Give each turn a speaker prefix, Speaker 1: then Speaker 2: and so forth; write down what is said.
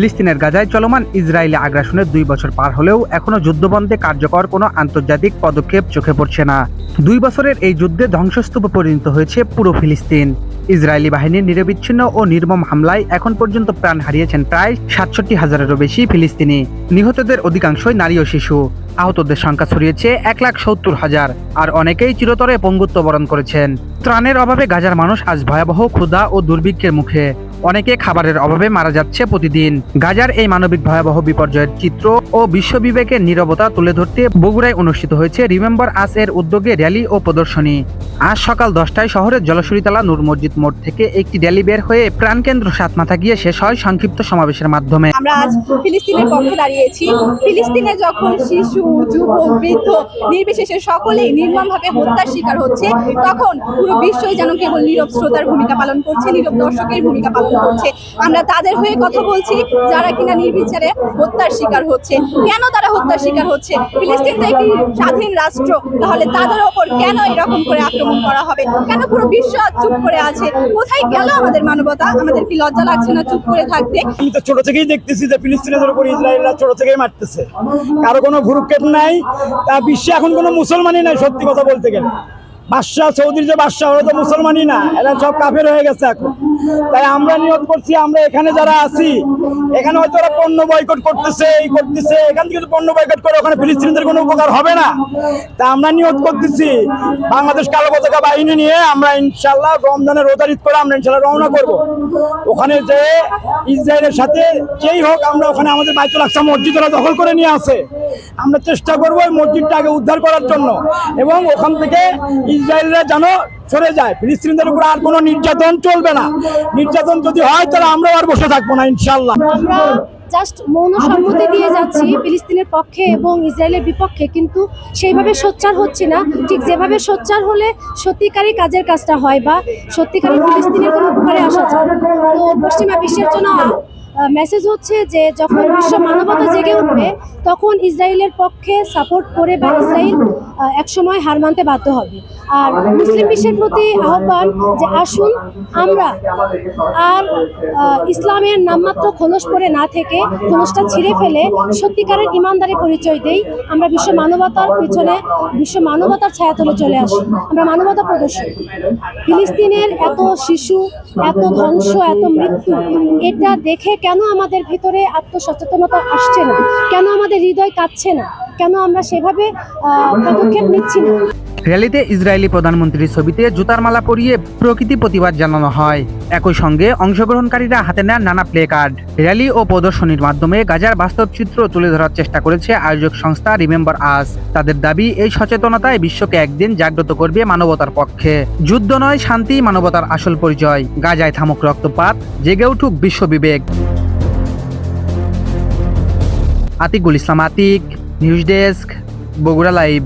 Speaker 1: ফিলিস্তিনের গাজায় চলমান ইসরায়েলি আগ্রাসনের দুই বছর পার হলেও এখনও যুদ্ধবন্ধে কার্যকর কোনো আন্তর্জাতিক পদক্ষেপ চোখে পড়ছে না। দুই বছরের এই যুদ্ধে ধ্বংসস্তূপে পরিণত হয়েছে পুরো ফিলিস্তিন। ইসরায়েলি বাহিনীর নিরবিচ্ছিন্ন ও নির্মম হামলায় এখন পর্যন্ত প্রাণ হারিয়েছেন প্রায় সাতষট্টি হাজারেরও বেশি ফিলিস্তিনি। নিহতদের অধিকাংশই নারী ও শিশু। আহতদের সংখ্যা ছড়িয়েছে এক লাখ সত্তর হাজার, আর অনেকেই চিরতরে পঙ্গুত্ব বরণ করেছেন। ত্রাণের অভাবে গাজার মানুষ আজ ভয়াবহ, ক্ষুধা ও দুর্ভিক্ষের মুখে। অনেকে খাবারের অভাবে মারা যাচ্ছে প্রতিদিন। গাজার এই মানবিক ভয়াবহ বিপর্যয়ের চিত্র ও বিশ্ববিবেকের নীরবতা তুলে ধরতে বগুড়ায় অনুষ্ঠিত হয়েছে রিমেম্বার আস এর উদ্যোগে র্যালি ও প্রদর্শনী। আজ সকাল দশটায় শহরের জলসুরিতলা নূর মসজিদ মোড় থেকে একটি র্যালি বের হয়ে প্রাণকেন্দ্র সাতমাথা গিয়ে শেষ হয় সংক্ষিপ্ত সমাবেশের মাধ্যমে।
Speaker 2: আমরা আজ ফিলিস্তিনের পক্ষে দাঁড়িয়েছি। ফিলিস্তিনে যখন শিশু, যুবক, বৃদ্ধ নির্বিশেষে সকলেই নির্মমভাবে হত্যার শিকার হচ্ছে, তখন পুরো বিশ্বই যেন কেবল নীরব শ্রোতার ভূমিকা পালন করছে, নীরব দর্শকের ভূমিকা পালন করছে আমরা তাদের হয়ে কথা বলছি, যারা কিনা নির্বিচারে হত্যার শিকার হচ্ছে। কেন তারা হত্যার শিকার হচ্ছে? ফিলিস্তিন তো একটি স্বাধীন রাষ্ট্র, তাহলে তাদের ওপর কেন এরকম করে আক্রমণ করা হবে? কেন পুরো বিশ্ব চুপ করে আছে? কোথায় গেল আমাদের মানবতা? আমাদের কি লজ্জা লাগছে না চুপ করে থাকতে?
Speaker 3: আমি তো ছোট থেকেই দেখতেছি যে ফিলিস্তিনের উপর ইসরায়েলরা ছোট থেকেই মারতেছে। কারও কোনো ভুরুক্ষেপ নাই, তা বিশ্বে এখন কোনো মুসলমানই নাই, সত্যি কথা বলতে গেলে। বাদশাহ, সৌদির যে বাদশাহ, ওরা তো মুসলমানই না, এরা সব কাফের হয়ে গেছে এখন। তাই আমরা নিয়োগ করছি, আমরা এখানে যারা আছি, এখানে হয়তো ওরা পণ্য বয়কট করতেছে, এই করতেছে, এখান থেকে পণ্য বয়কট করে ওখানে ফিলিস্তিনিদের কোনো উপকার হবে না। তা আমরা নিয়োগ করতেছি, বাংলাদেশ কালো পতাকা বাহিনী নিয়ে আমরা ইনশাল্লাহ রমজানের রোদারিত করে আমরা ইনশাল্লাহ রওনা করব। ওখানে যে ইসরায়েলের সাথে যেই হোক, আমরা ওখানে আমাদের বাইতুল আকসা মসজিদ ওরা দখল করে নিয়ে আসে আমরা চেষ্টা করব ওই মসজিদটা আগে উদ্ধার করার জন্য। এবং ওখান থেকে ইসরায়েলরা যেন সরে যায়। ফিলিস্তিনিদের উপর আর কোনো নির্যাতন চলবে না। নির্যাতন যদি হয়, তাহলে আমরাও আর বসে থাকব না ইনশাল্লাহ
Speaker 4: মৌন দিয়ে যাচ্ছি পক্ষে এবং বিপক্ষে, কিন্তু সেইভাবে সোচ্চার হচ্ছে না। ঠিক যেভাবে সোচ্চার হলে সত্যিকারই কাজের কাজটা হয় বা কোনো আসা তো পশ্চিমা বিশ্বের জন্য মেসেজ হচ্ছে যে যখন বিশ্ব মানবতা জেগে উঠবে, তখন ইসরায়েলের পক্ষে সাপোর্ট করে বা ইসরায়েল একসময় হার মানতে বাধ্য হবে। আর মুসলিম বিশ্বের প্রতি আহ্বান যে আসুন, আমরা আর ইসলামের নামমাত্র খোলস পরে না থেকে খোলসটা ছিঁড়ে ফেলে সত্যিকারের ইমানদারি পরিচয় দেই। আমরা বিশ্ব মানবতার পিছনে, বিশ্ব মানবতার ছায়া ছায়াতলে চলে আসি। আমরা মানবতা প্রদর্শন ফিলিস্তিনের এত শিশু, এত ধ্বংস, এত মৃত্যু, এটা দেখে কেন আমাদের ভিতরে আত্মসচেতনতা আসছে না? কেন আমাদের হৃদয় কাঁদছে না? কেন আমরা সেভাবে পদক্ষেপ নিচ্ছি না?
Speaker 1: র্যালিতে ইসরায়েলি প্রধানমন্ত্রীর ছবিতে জুতার মালা পরিয়ে প্রকৃতি প্রতিবাদ জানানো হয়। একই সঙ্গে অংশগ্রহণকারীরা হাতে নেন নানা প্লে কার্ড। র্যালি ও প্রদর্শনীর মাধ্যমে গাজার বাস্তব চিত্র তুলে ধরার চেষ্টা করেছে আয়োজক সংস্থা রিমেম্বার আস। তাদের দাবি, এই সচেতনতায় বিশ্বকে একদিন জাগ্রত করবে মানবতার পক্ষে। যুদ্ধ নয়, শান্তি মানবতার আসল পরিচয়। গাজায় থামুক রক্তপাত, জেগে উঠুক বিশ্ববিবেক Atikul Islam Atik news desk Bogura live.